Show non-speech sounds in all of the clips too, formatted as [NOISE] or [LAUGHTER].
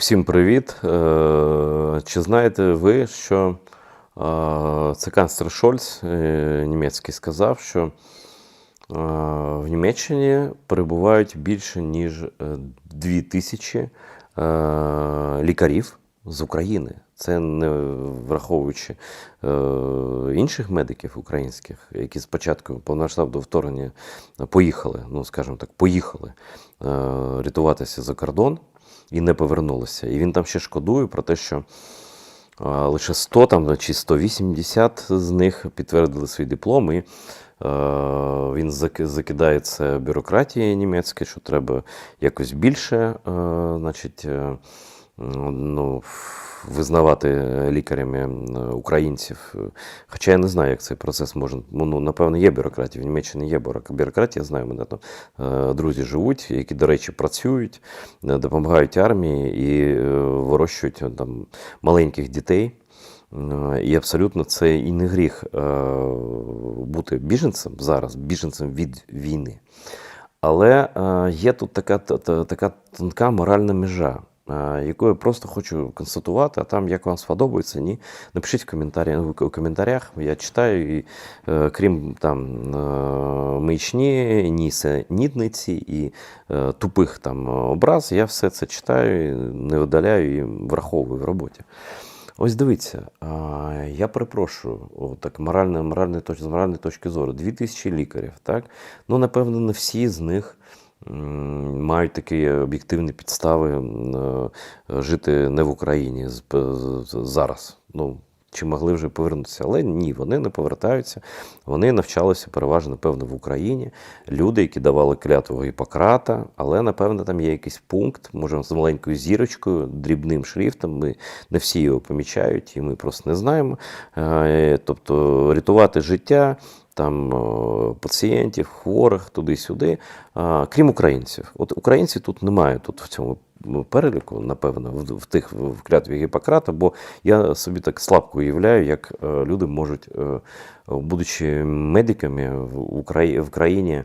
Всім привіт. Е, Чи знаєте ви, що е, це канцлер Шольц е, німецький сказав, що в Німеччині перебувають більше ніж е, дві тисячі е, лікарів з України. Це не враховуючи інших медиків українських, які спочатку повномасштабного вторгнення поїхали, ну скажімо так, поїхали рятуватися за кордон і не повернулися. І він там ще шкодує про те, що лише 100 там, чи 180 з них підтвердили свій диплом. І він заки- закидає це бюрократії німецької, що треба якось більше значить, е, ну, визнавати лікарями е, українців. Хоча я не знаю, як цей процес може. Ну, напевно, є бюрократія. В Німеччині є бюрок- бюрократія, знаю, мене там е, друзі живуть, які, до речі, працюють, е, допомагають армії і вирощують там маленьких дітей. І абсолютно це і не гріх бути біженцем зараз, біженцем від війни. Але є тут така, та- та- така тонка моральна межа, яку я просто хочу констатувати, а там як вам сподобається, ні. Напишіть в, коментарі, в коментарях, я читаю, і е, крім там е, маячні, нісенітниці і е, тупих там образ, я все це читаю, не видаляю і враховую в роботі. Ось дивіться, я перепрошую, о, так морально, моральної з моральної точки зору, дві тисячі лікарів, так? Ну, напевно, не всі з них мають такі об'єктивні підстави е, жити не в Україні зараз. Ну, чи могли вже повернутися? Але ні, вони не повертаються. Вони навчалися переважно, напевно, в Україні. Люди, які давали клятву Гіппократа, але, напевно, там є якийсь пункт, може, з маленькою зірочкою, дрібним шрифтом. Ми не всі його помічають, і ми просто не знаємо. Е, Тобто рятувати життя. Там пацієнтів, хворих, туди-сюди, крім українців. От українців тут немає тут в цьому переліку, напевно, в, в тих в клятві Гіппократа, бо я собі так слабко уявляю, як е, люди можуть, е, будучи медиками в, Украї, в країні, е,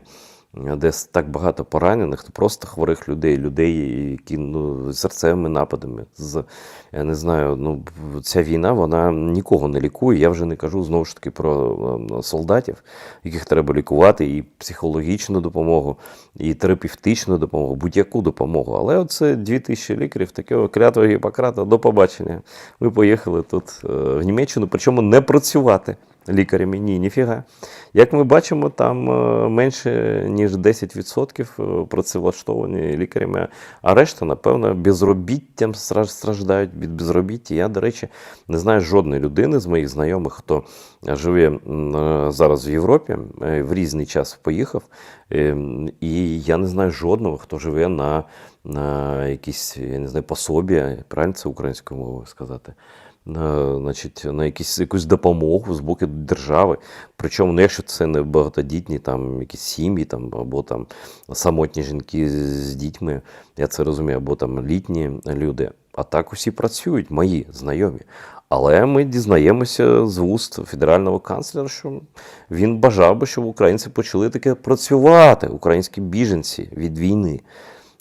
де так багато поранених, то просто хворих людей, людей, які ну, з серцевими нападами, з я не знаю, ну ця війна вона нікого не лікує. Я вже не кажу знову ж таки про е, солдатів, яких треба лікувати, і психологічну допомогу, і терапевтичну допомогу, будь-яку допомогу. Але оце дві тисячі лікарів, такого клятва Гіппократа, до побачення. Ми поїхали тут е, в Німеччину, причому не працювати. Лікарями ні, ніфіга. Як ми бачимо, там е, менше ніж 10% е, працевлаштовані лікарями, а решта, напевно, безробіттям страждають від безробіття. Я, до речі, не знаю жодної людини з моїх знайомих, хто живе е, зараз в Європі, е, в різний час поїхав. Е, І я не знаю жодного, хто живе на, на якісь, я не знаю, пособі, правильно це українською мовою сказати на, значить, на якісь, якусь допомогу з боку держави. Причому, ну, якщо це не багатодітні там, якісь сім'ї там, або там самотні жінки з дітьми, я це розумію, або там літні люди. А так усі працюють, мої знайомі. Але ми дізнаємося з вуст федерального канцлера, що він бажав би, щоб українці почали таке працювати, українські біженці від війни.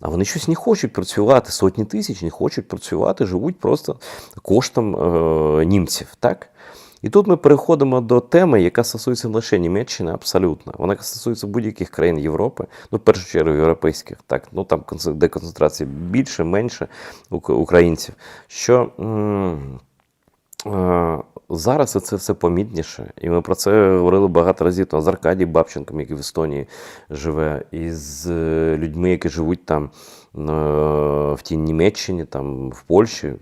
А вони щось не хочуть працювати, сотні тисяч не хочуть працювати, живуть просто коштом е, німців. Так? І тут ми переходимо до теми, яка стосується не лише Німеччини, абсолютно. Вона стосується будь-яких країн Європи, ну, в першу чергу, європейських, так, ну там де концентрація більше, менше українців. Що м, зараз це все помітніше. І ми про це говорили багато разів там, з Аркадієм Бабченком, який в Естонії живе, і з е, людьми, які живуть там е, в тій Німеччині, там, в Польщі, е,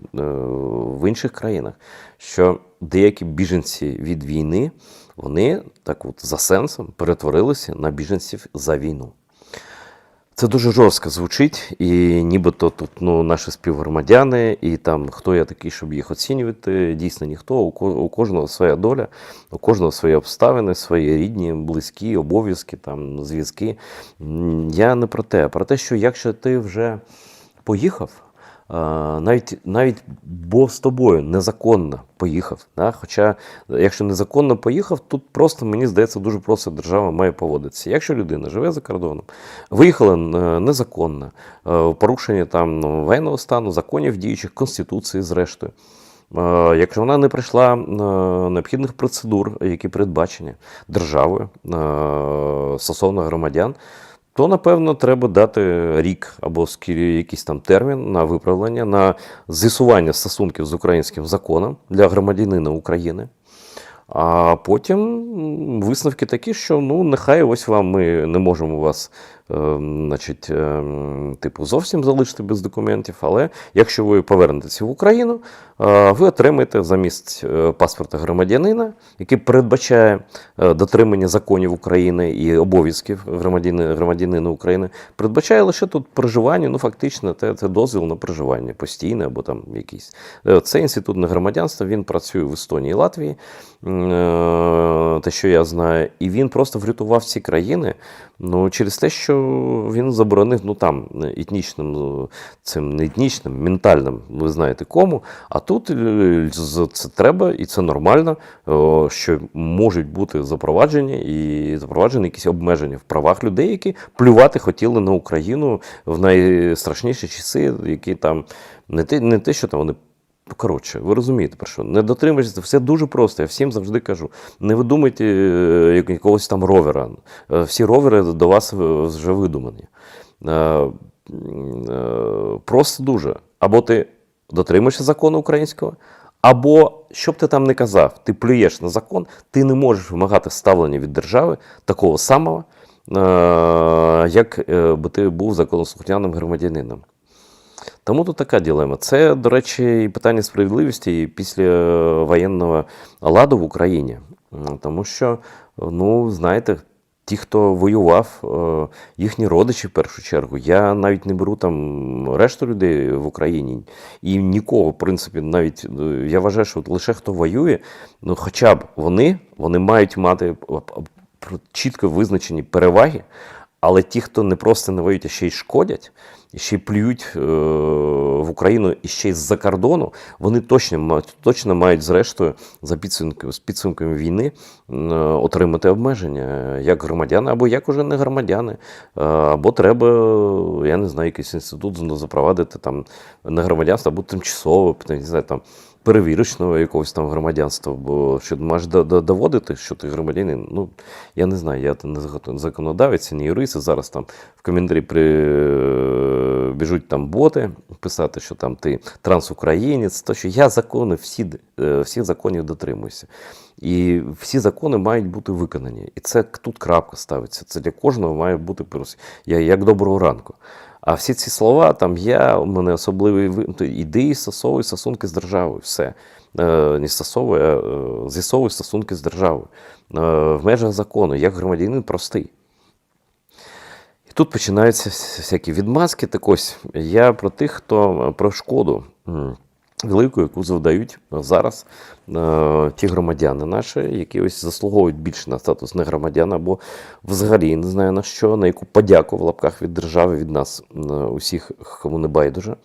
в інших країнах, що деякі біженці від війни, вони так от за сенсом перетворилися на біженців за війну. Це дуже жорстко звучить, і нібито тут ну, наші співгромадяни, і там хто я такий, щоб їх оцінювати, дійсно ніхто. У, кожного своя доля, у кожного свої обставини, свої рідні, близькі, обов'язки, там, зв'язки. Я не про те, а про те, що якщо ти вже поїхав, навіть, навіть бо з тобою незаконно поїхав. Да? Хоча, якщо незаконно поїхав, тут просто, мені здається, дуже просто держава має поводитися. Якщо людина живе за кордоном, виїхала е, незаконно, е, порушення там ну, воєнного стану, законів діючих, конституції, зрештою. Е, Якщо вона не пройшла необхідних процедур, які передбачені державою стосовно громадян, то напевно треба дати рік або якийсь там термін на виправлення, на з'ясування стосунків з українським законом для громадянина України. А потім висновки такі, що ну нехай ось вам ми не можемо вас, значить, е, типу, зовсім залишити без документів. Але якщо ви повернетеся в Україну, е, ви отримаєте замість е, паспорта громадянина, який передбачає е, дотримання законів України і обов'язків громадянина, громадянина України, передбачає лише тут проживання. Ну фактично, це, це дозвіл на проживання постійне або там якийсь. Це інститут на громадянство. Він працює в Естонії і Латвії, те, що я знаю, і він просто врятував ці країни. Ну, через те, що він заборонив ну там етнічним, ну, цим не етнічним, ментальним, ви знаєте кому. А тут е, це треба і це нормально, що можуть бути запроваджені і запроваджені якісь обмеження в правах людей, які плювати хотіли на Україну в найстрашніші часи, які там не те, не те, що там вони. Коротше, ви розумієте про що? Не дотримуйтесь, все дуже просто. Я всім завжди кажу. Не видумайте е, якогось там ровера. Е, Всі ровери до вас вже видумані. Е, Просто дуже. Або ти дотримуєшся закону українського, або що б ти там не казав, ти плюєш на закон, ти не можеш вимагати ставлення від держави такого самого, як би ти був законослухняним громадянином. Тому тут така ділема. Це, до речі, і питання справедливості після воєнного ладу в Україні. Тому що, ну, знаєте, ті, хто воював, е, їхні родичі в першу чергу. Я навіть не беру там решту людей в Україні і нікого, в принципі, навіть е, я вважаю, що лише хто воює, ну хоча б вони, вони мають мати чітко визначені переваги. Але ті, хто не просто не воюють, а ще й шкодять, ще плюють е, в Україну і ще й з-за кордону, вони точно мають, точно мають зрештою за підсумками, з підсумками війни е, отримати обмеження як громадяни, або як уже не громадяни. Е, або треба, я не знаю, якийсь інститут запровадити там не громадянство, або тимчасово, не знаю, там перевірочного якогось там громадянства, бо що маєш до- до- доводити, що ти громадянин. Ну, я не знаю, я не законодавець, не юрист, зараз там в коментарі при... біжуть там боти писати, що там ти трансукраїнець, то що я закони, всі, е, всіх законів дотримуюся. І всі закони мають бути виконані. І це тут крапка ставиться. Це для кожного має бути я- як доброго ранку. А всі ці слова, там я, у мене особливий ідеї стосовую стосунки з державою. Все. Е, не стосовую, а е, з'ясовую стосунки з державою. Е, в межах закону, як громадянин простий. І тут починаються вс- всякі відмазки. Так ось я про тих, хто про шкоду велику, яку завдають зараз е, ті громадяни наші, які ось заслуговують більше на статус не громадян, або взагалі не знаю на що, на яку подяку в лапках від держави, від нас, е, усіх, кому не байдуже.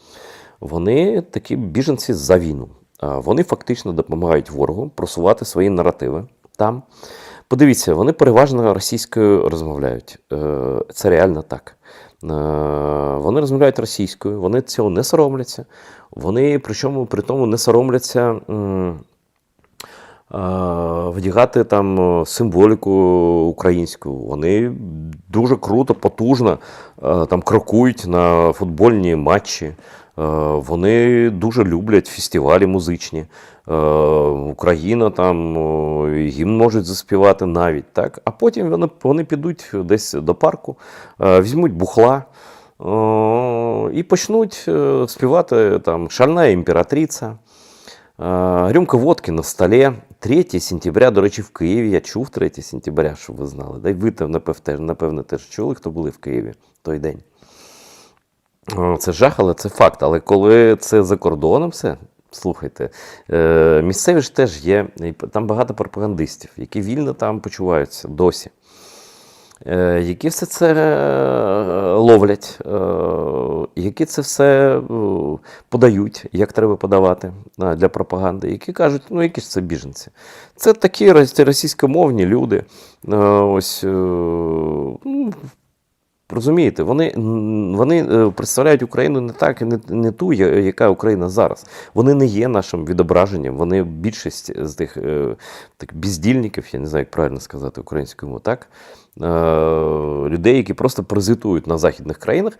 Вони такі біженці за війну. Вони фактично допомагають ворогу просувати свої наративи там. Подивіться, вони переважно російською розмовляють. Е, Це реально так. Е, Вони розмовляють російською, вони цього не соромляться. Вони причому при тому не соромляться. е, Вдягати там символіку українську. Вони дуже круто, потужно е, там крокують на футбольні матчі. Вони дуже люблять фестивалі музичні. Е, Україна там гімн можуть заспівати навіть. Так? А потім вони, вони підуть десь до парку, е, візьмуть бухла. І почнуть е, співати там Шальна імператриця, Рюмка водки на столі. 3 сентября, до речі, в Києві. Я чув 3 сентября, щоб ви знали. Да ви там, напев- теж- чули, хто були в Києві той день. Це жах, але це факт. Але коли це за кордоном, все. Слухайте, е, місцеві ж теж є, там багато пропагандистів, які вільно там почуваються досі. е, які все це е, ловлять, які це все подають, як треба подавати для пропаганди, які кажуть, ну які ж це біженці. Це такі російськомовні люди. Ось, ну, Розумієте, вони, вони е, представляють Україну не так, не, не ту, яка Україна зараз. Вони не є нашим відображенням. Вони більшість з тих е, так, бездільників, я не знаю, як правильно сказати українською мовою, так? Е, людей, які просто паразитують на західних країнах,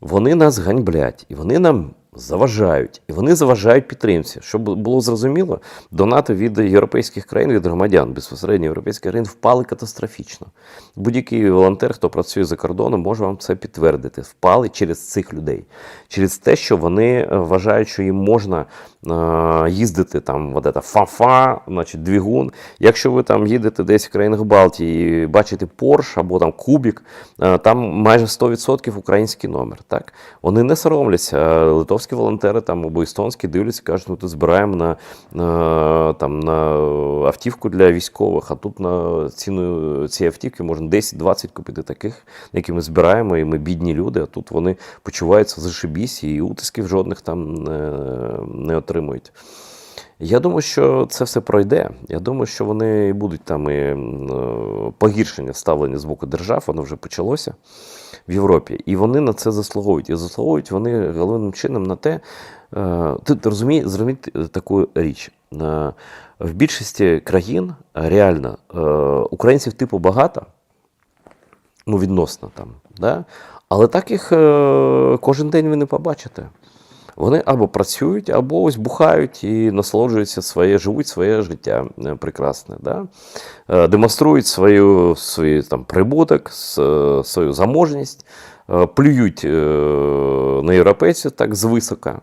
вони нас ганьблять, і вони нам заважають, і вони заважають підтримці. Щоб було зрозуміло, донати від європейських країн, від громадян безпосередньо європейських країн впали катастрофічно. Будь-який волонтер, хто працює за кордоном, може вам це підтвердити. Впали через цих людей, через те, що вони е, вважають, що їм можна е, їздити там, это, фа-фа, значить, двигун. Якщо ви там їдете десь в країнах Балтії бачите Порш або там Кубік, е, там майже 100% український номер. Так? Вони не соромляться. Е, Литовські волонтери там, або естонські дивляться, кажуть, ми ти збираємо на, там, на автівку для військових, а тут на ціну цієї автівки можна 10-20 купити таких, які ми збираємо, і ми бідні люди, а тут вони почуваються зашибісь і утисків жодних там не отримують. Я думаю, що це все пройде. Я думаю, що вони будуть там і е, погіршення ставлення з боку держав, воно вже почалося в Європі. І вони на це заслуговують. І заслуговують вони головним чином на те, е, ти, розумієш, зрозуміти таку річ. Е, В більшості країн е, реально е, українців типу багато, ну, відносно там, да? але так їх е, кожен день ви не побачите. Вони або працюють, або ось бухають і насолоджуються своє, живуть своє життя е, прекрасне. Да? Е, Демонструють свою, свій там, прибуток, свою заможність, е, плюють е, на європейців так звисока, е,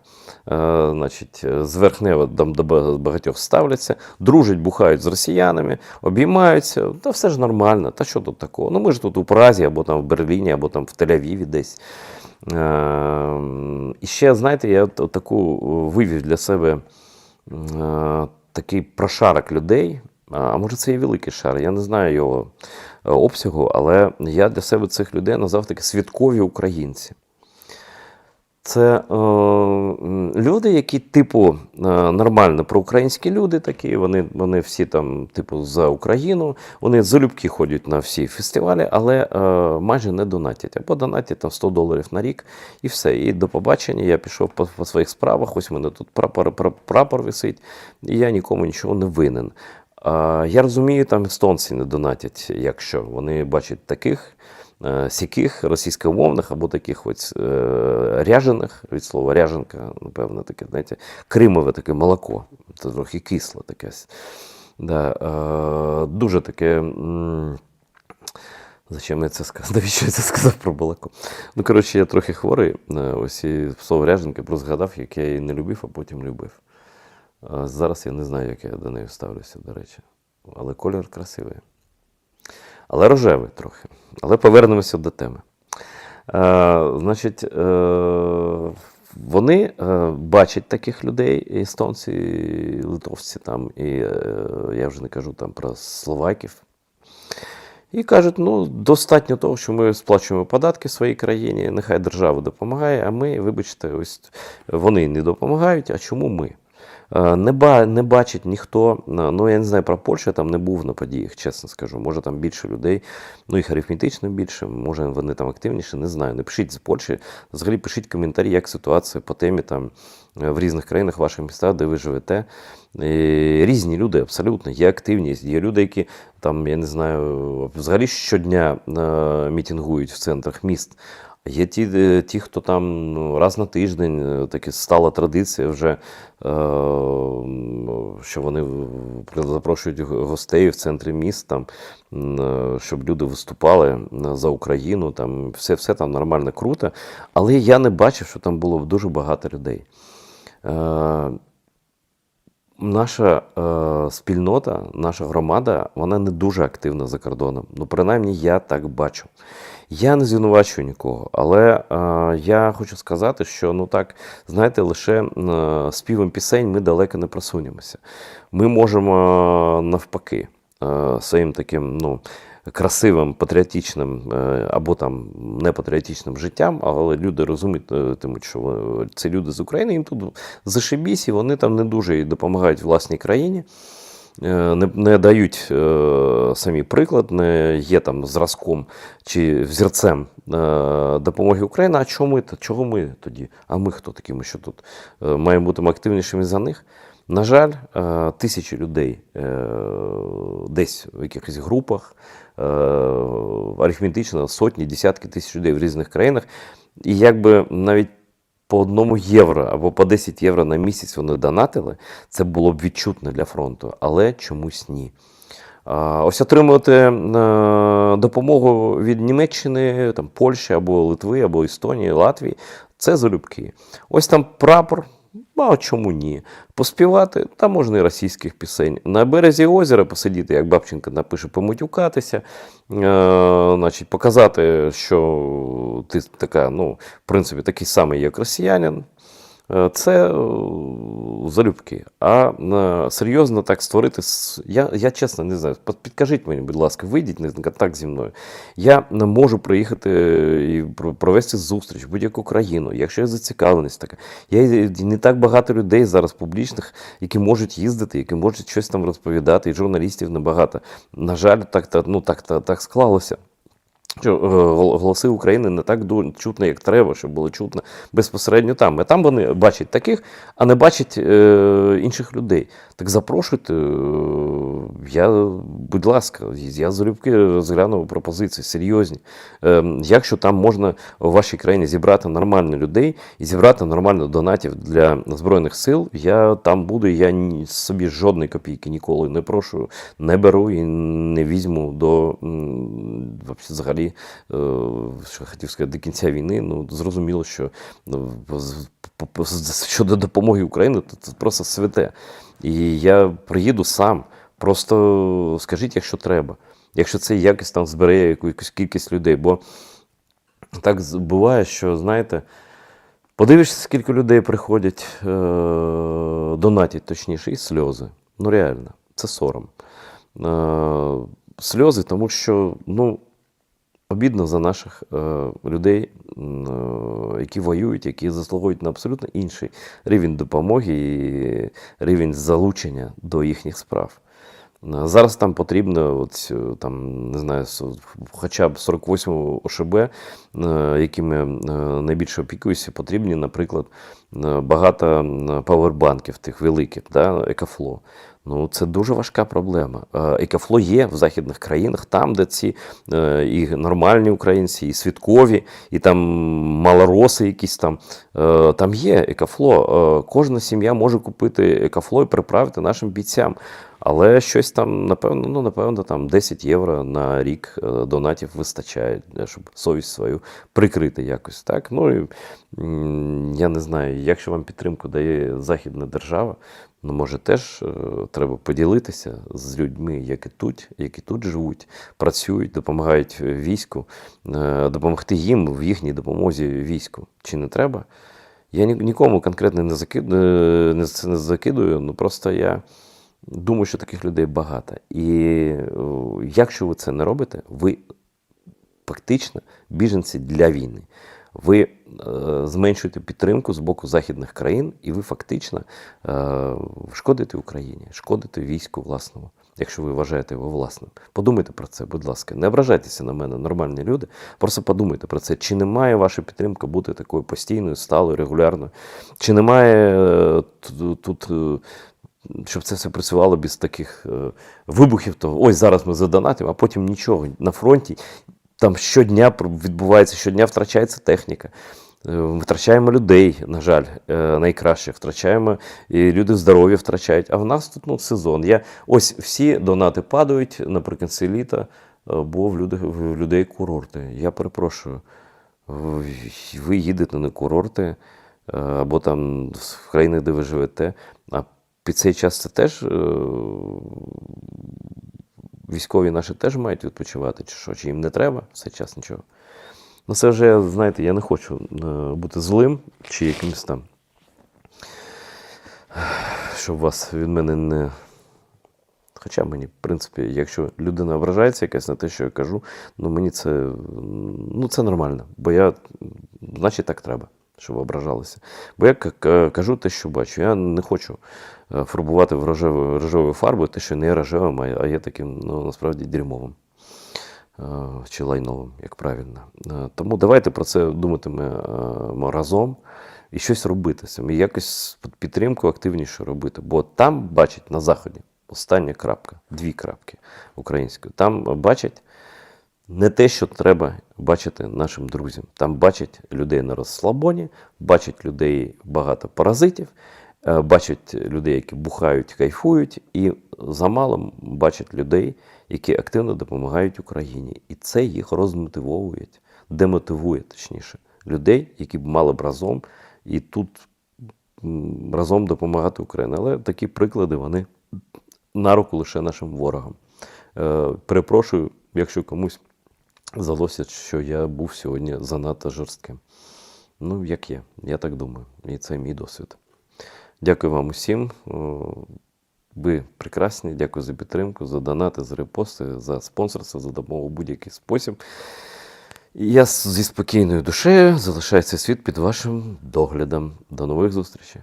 значить, е, зверхнево до багатьох ставляться, дружать, бухають з росіянами, обіймаються. Та все ж нормально. Та що тут такого? Ну ми ж тут у Празі, або там в Берліні, або там в Тель-Авіві десь. Е, І ще, знаєте, я таку вивів для себе е, такий прошарок людей. А може, це і великий шар, я не знаю його е, обсягу, але я для себе цих людей назвав таки святкові українці. Це е, люди, які, типу, е, нормально проукраїнські люди такі, вони, вони всі там, типу, за Україну, вони залюбки ходять на всі фестивалі, але е, майже не донатять. Або донатять там 100 доларів на рік і все. І до побачення я пішов по, по своїх справах. Ось у мене тут прапор, прапор, висить, і я нікому нічого не винен. А, я розумію, там естонці не донатять, якщо вони бачать таких. Е, Сяких російськомовних або таких ось е, ряжених, від слова ряженка, напевно, таке, знаєте, кримове таке молоко. Це трохи кисле таке. Да, е, дуже таке. Зачем я це сказав? [LAUGHS] Навіщо я це сказав про молоко? Ну, коротше, я трохи хворий. Ось і слово ряженка просто згадав, як я її не любив, а потім любив. Зараз я не знаю, як я до неї ставлюся, до речі. Але колір красивий. Але рожевий трохи. Але повернемося до теми. Е, значить, е, вони е, бачать таких людей, естонці, і литовці, там, і е, я вже не кажу там про словаків. І кажуть, ну достатньо того, що ми сплачуємо податки в своїй країні, нехай держава допомагає, а ми, вибачте, ось вони не допомагають, а чому ми? Е, Не, ба, не бачить ніхто, е, ну я не знаю про Польщу, я там не був на подіях, чесно скажу. Може там більше людей, ну їх арифметично більше, може вони там активніше, не знаю. Напишіть з Польщі, взагалі пишіть коментарі, як ситуація по темі там е, в різних країнах, ваших містах, де ви живете. Різні люди абсолютно, є активність. Є люди, які там, я не знаю, взагалі щодня мітингують в центрах міст. Є ті, е, ті, хто там ну, раз на тиждень, е, таке стала традиція вже, е, що вони запрошують гостей в центрі міст, там, щоб люди виступали за Україну. Там, все, все там нормально, круто. Але я не бачив, що там було дуже багато людей. Наша е, спільнота, наша громада, вона не дуже активна за кордоном. Ну, принаймні, я так бачу. Я не звинувачую нікого, але е, я хочу сказати, що ну так, знаєте, лише е, співом пісень ми далеко не просунемося. Ми можемо е, навпаки е, своїм таким ну, красивим, патріотичним е, або там непатріотичним життям, але люди розумітимуть, що це люди з України, їм тут зашибісь, і вони там не дуже допомагають власній країні. Е, Не, не дають е, самі приклад, не є там зразком чи взірцем е, допомоги Україні. А чого ми, чого ми тоді? А ми хто такі? Ми що тут е, маємо бути активнішими за них? На жаль, е, тисячі людей е, десь в якихось групах, е, арифметично сотні, десятки тисяч людей в різних країнах. І якби навіть по одному євро або по 10 євро на місяць вони донатили, це було б відчутно для фронту, але чомусь ні. Ось отримувати е, допомогу від Німеччини, там, Польщі або Литви, або Естонії, Латвії це залюбки. Ось там прапор. Ну, А чому ні? Поспівати, та можна і російських пісень. На березі озера посидіти, як Бабченко напише, помутюкатися, е, значить, показати, що ти така, ну, в принципі, такий самий, як росіянин. Е, Це е, залюбки. А е, серйозно так створити. Я, я чесно не знаю. Під- Підкажіть мені, будь ласка, вийдіть на контакт зі мною. Я не можу приїхати і провести зустріч в будь-яку країну, якщо є зацікавленість така. Я не так багато людей зараз публічних, які можуть їздити, які можуть щось там розповідати, і журналістів небагато. На жаль, так, ну, так, так, так склалося. Що е, голоси України не так чутно, як треба, щоб було чутно безпосередньо там. А там вони бачать таких, а не бачать е, інших людей. Так запрошуйте. е, Я, будь ласка, я залюбки розгляну пропозиції серйозні. Е, якщо там можна в вашій країні зібрати нормально людей і зібрати нормально донатів для Збройних сил, я там буду, я собі жодної копійки ніколи не прошу, не беру і не візьму до вообще, е, що хотів сказати, до кінця війни. Ну, зрозуміло, що ну, щодо допомоги Україні, то це просто святе. І я приїду сам. Просто скажіть, якщо треба. Якщо це якось там збере якусь кількість людей. Бо так буває, що, знаєте, подивишся, скільки людей приходять, е- донатять, точніше, і сльози. Ну, реально, це сором. Е- сльози, тому що, ну, обідно за наших е, людей, е, які воюють, які заслуговують на абсолютно інший рівень допомоги і рівень залучення до їхніх справ. Е, Зараз там потрібно, от, е, там, не знаю, хоча б 48 ОШБ, е, якими найбільше опікуюся, потрібні, наприклад, багато павербанків тих великих, да, екофло. Ну, це дуже важка проблема. Е, Екофло є в західних країнах, там, де ці е, і нормальні українці, і свідкові, і там малороси якісь там. Е, Там є екофло. Е, Кожна сім'я може купити екофло і приправити нашим бійцям. Але щось там, напевно, ну, напевно, там 10 євро на рік донатів вистачає, щоб совість свою прикрити якось. Так? Ну, і, я не знаю, якщо вам підтримку дає західна держава, ну, може, теж е, треба поділитися з людьми, які тут, які тут живуть, працюють, допомагають війську, е, допомогти їм в їхній допомозі війську. Чи не треба? Я ні- нікому конкретно не, закид... е, не, закидую, ну просто я думаю, що таких людей багато. І якщо ви це не робите, ви фактично біженці для війни. Ви е, зменшуєте підтримку з боку західних країн, і ви фактично е, шкодите Україні, шкодите війську власному, якщо ви вважаєте його власним. Подумайте про це, будь ласка. Не ображайтеся на мене, нормальні люди. Просто подумайте про це. Чи не має ваша підтримка бути такою постійною, сталою, регулярною? Чи немає е, тут. щоб це все працювало без таких вибухів, то ось зараз ми задонатимо, а потім нічого на фронті. Там щодня відбувається, щодня втрачається техніка. Е, Втрачаємо людей, на жаль, е, найкраще. Втрачаємо, і люди здоров'я втрачають. А в нас тут ну, сезон. Я, ось всі донати падають наприкінці літа, е, бо в людей, в людей курорти. Я перепрошую, ви- їдете на курорти або там в країни, де ви живете, а під цей час це теж військові наші теж мають відпочивати, чи що, чи їм не треба в цей час нічого. Ну, це вже, знаєте, я не хочу е, бути злим чи якимось там, щоб вас від мене не Хоча мені, в принципі, якщо людина ображається якась на те, що я кажу, ну мені це, ну, це нормально, бо я, значить, так треба, щоб ображалися. Бо я кажу те, що бачу. Я не хочу е, фарбувати в рожевою фарбою те, що не рожевим, а є таким, ну, насправді, дерьмовим. Е, Чи лайновим, як правильно. Е, Тому давайте про це думатиме разом і щось робити. І якось під- підтримку активніше робити. Бо там бачать на Заході остання крапка, дві крапки українською. Там бачать не те, що треба бачити нашим друзям. Там бачать людей на розслабоні, бачать людей багато паразитів, е, бачать людей, які бухають, кайфують, і замало бачать людей, які активно допомагають Україні. І це їх розмотивовує, демотивує, точніше, людей, які б мали б разом і тут разом допомагати Україні. Але такі приклади вони на руку лише нашим ворогам. Е, перепрошую, якщо комусь здалося, що я був сьогодні занадто жорстким. Ну, як є, я так думаю. І це мій досвід. Дякую вам усім. Ви прекрасні. Дякую за підтримку, за донати, за репости, за спонсорство, за допомогу будь-який спосіб. І я зі спокійною душею залишаю цей світ під вашим доглядом. До нових зустрічей.